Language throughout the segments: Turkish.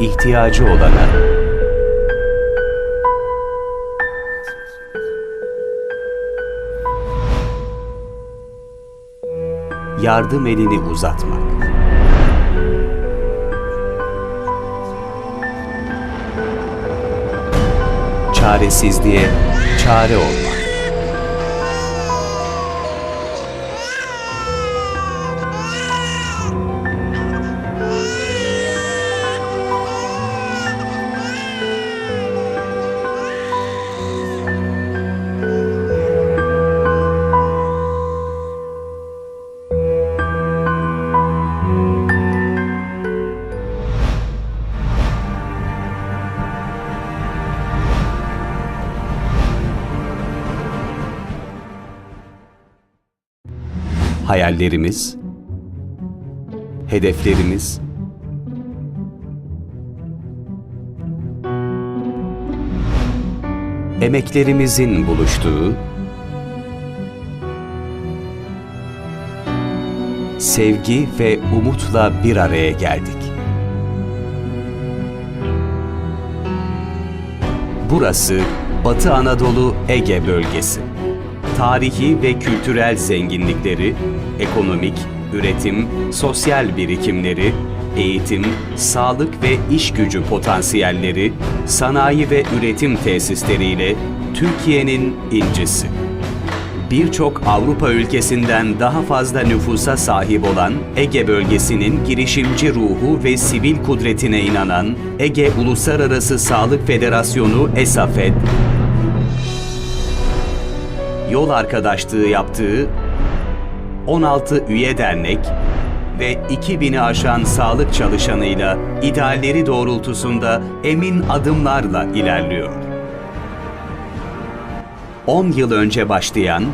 ihtiyacı olana yardım elini uzatmak. Çaresizliğe çare olmak. Hayallerimiz, hedeflerimiz, emeklerimizin buluştuğu, sevgi ve umutla bir araya geldik. Burası Batı Anadolu Ege bölgesi tarihi ve kültürel zenginlikleri, ekonomik, üretim, sosyal birikimleri, eğitim, sağlık ve iş gücü potansiyelleri, sanayi ve üretim tesisleriyle Türkiye'nin incisi. Birçok Avrupa ülkesinden daha fazla nüfusa sahip olan Ege bölgesinin girişimci ruhu ve sivil kudretine inanan Ege Uluslararası Sağlık Federasyonu ESAFED, yol arkadaşlığı yaptığı 16 üye dernek ve 2000'i aşan sağlık çalışanıyla idealleri doğrultusunda emin adımlarla ilerliyor. 10 yıl önce başlayan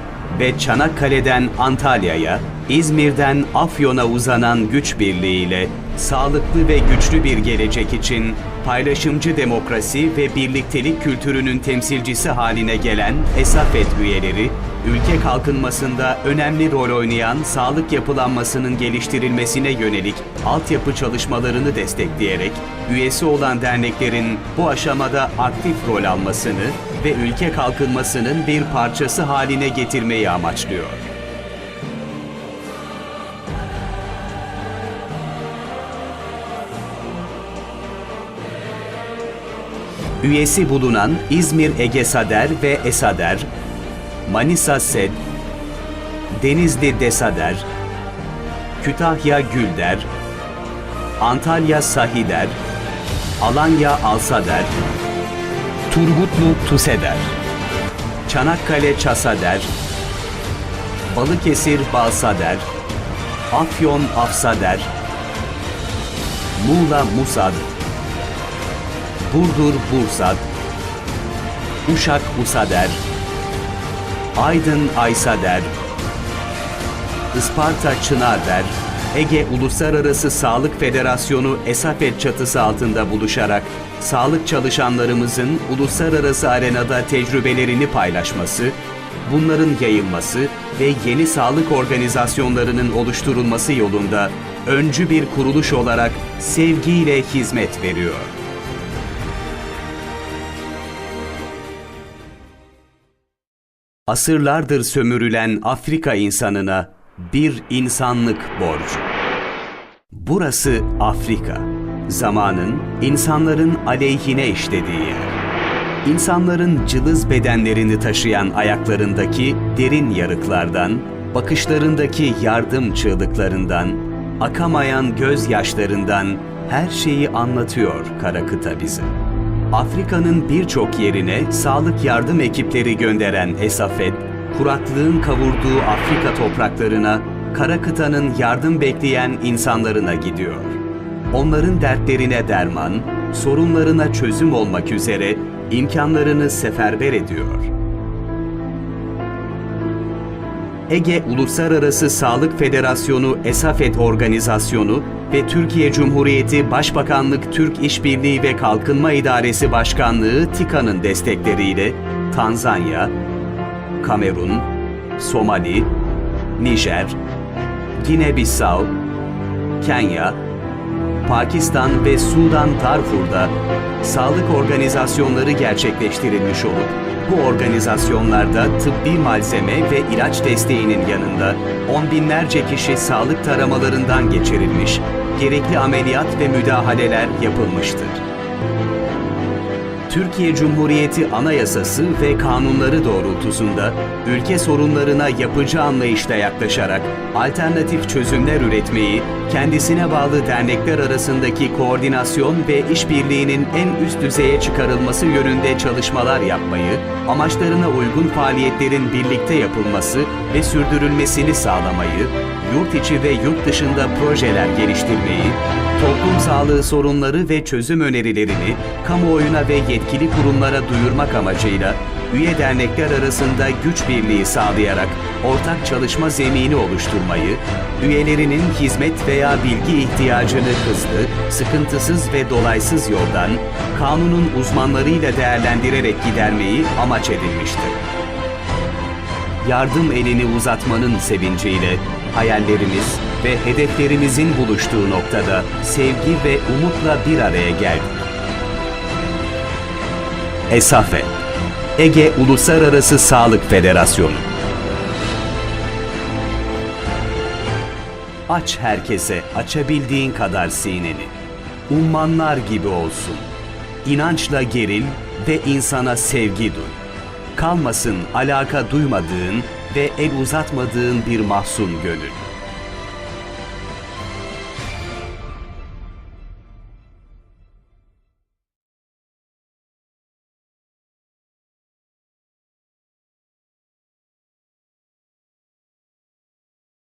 ve Çanakkale'den Antalya'ya, İzmir'den Afyon'a uzanan güç birliğiyle sağlıklı ve güçlü bir gelecek için paylaşımcı demokrasi ve birliktelik kültürünün temsilcisi haline gelen ESAFET üyeleri, ülke kalkınmasında önemli rol oynayan sağlık yapılanmasının geliştirilmesine yönelik altyapı çalışmalarını destekleyerek, üyesi olan derneklerin bu aşamada aktif rol almasını ve ülke kalkınmasının bir parçası haline getirmeyi amaçlıyor. Üyesi bulunan İzmir Ege Sader ve Esader, Manisa SED, Denizli Desader, Kütahya Gülder, Antalya Sahider, Alanya Alsader, Turgutlu Tuseder, Çanakkale Çasader, Balıkesir Balsader, Afyon Afsader, Muğla Musad, Burdur Bursad, Uşak Usader, Aydın Aysader, Isparta Çınarder, Ege Uluslararası Sağlık Federasyonu ESAFET çatısı altında buluşarak sağlık çalışanlarımızın uluslararası arenada tecrübelerini paylaşması, bunların yayılması ve yeni sağlık organizasyonlarının oluşturulması yolunda öncü bir kuruluş olarak sevgiyle hizmet veriyor. Asırlardır sömürülen Afrika insanına bir insanlık borcu. Burası Afrika. Zamanın, insanların aleyhine işlediği yer. İnsanların cılız bedenlerini taşıyan ayaklarındaki derin yarıklardan, bakışlarındaki yardım çığlıklarından, akamayan gözyaşlarından her şeyi anlatıyor kara kıta bize. Afrika'nın birçok yerine sağlık yardım ekipleri gönderen ESAFED, kuraklığın kavurduğu Afrika topraklarına, kara kıtanın yardım bekleyen insanlarına gidiyor. Onların dertlerine derman, sorunlarına çözüm olmak üzere imkanlarını seferber ediyor. Ege Uluslararası Sağlık Federasyonu ESAFED organizasyonu ve Türkiye Cumhuriyeti Başbakanlık Türk İşbirliği ve Kalkınma İdaresi Başkanlığı TİKA'nın destekleriyle Tanzanya, Kamerun, Somali, Nijer, Gine-Bissau, Kenya, Pakistan ve Sudan Darfur'da sağlık organizasyonları gerçekleştirilmiş olup bu organizasyonlarda tıbbi malzeme ve ilaç desteğinin yanında on binlerce kişi sağlık taramalarından geçirilmiş, gerekli ameliyat ve müdahaleler yapılmıştır. Türkiye Cumhuriyeti Anayasası ve kanunları doğrultusunda ülke sorunlarına yapıcı anlayışla yaklaşarak alternatif çözümler üretmeyi, kendisine bağlı dernekler arasındaki koordinasyon ve işbirliğinin en üst düzeye çıkarılması yönünde çalışmalar yapmayı, amaçlarına uygun faaliyetlerin birlikte yapılması ve sürdürülmesini sağlamayı, yurt içi ve yurt dışında projeler geliştirmeyi, toplum sağlığı sorunları ve çözüm önerilerini kamuoyuna ve yetkili kurumlara duyurmak amacıyla üye dernekler arasında güç birliği sağlayarak ortak çalışma zemini oluşturmayı, üyelerinin hizmet veya bilgi ihtiyacını hızlı, sıkıntısız ve dolaysız yoldan kanunun uzmanlarıyla değerlendirerek gidermeyi amaç edinmiştir. Yardım elini uzatmanın sevinciyle hayallerimiz ve hedeflerimizin buluştuğu noktada sevgi ve umutla bir araya geldik. ESAFE Ege Uluslararası Sağlık Federasyonu Aç herkese açabildiğin kadar sineni. Ummanlar gibi olsun. İnançla geril ve insana sevgi duy. Kalmasın alaka duymadığın ve el uzatmadığın bir mahzun gönül.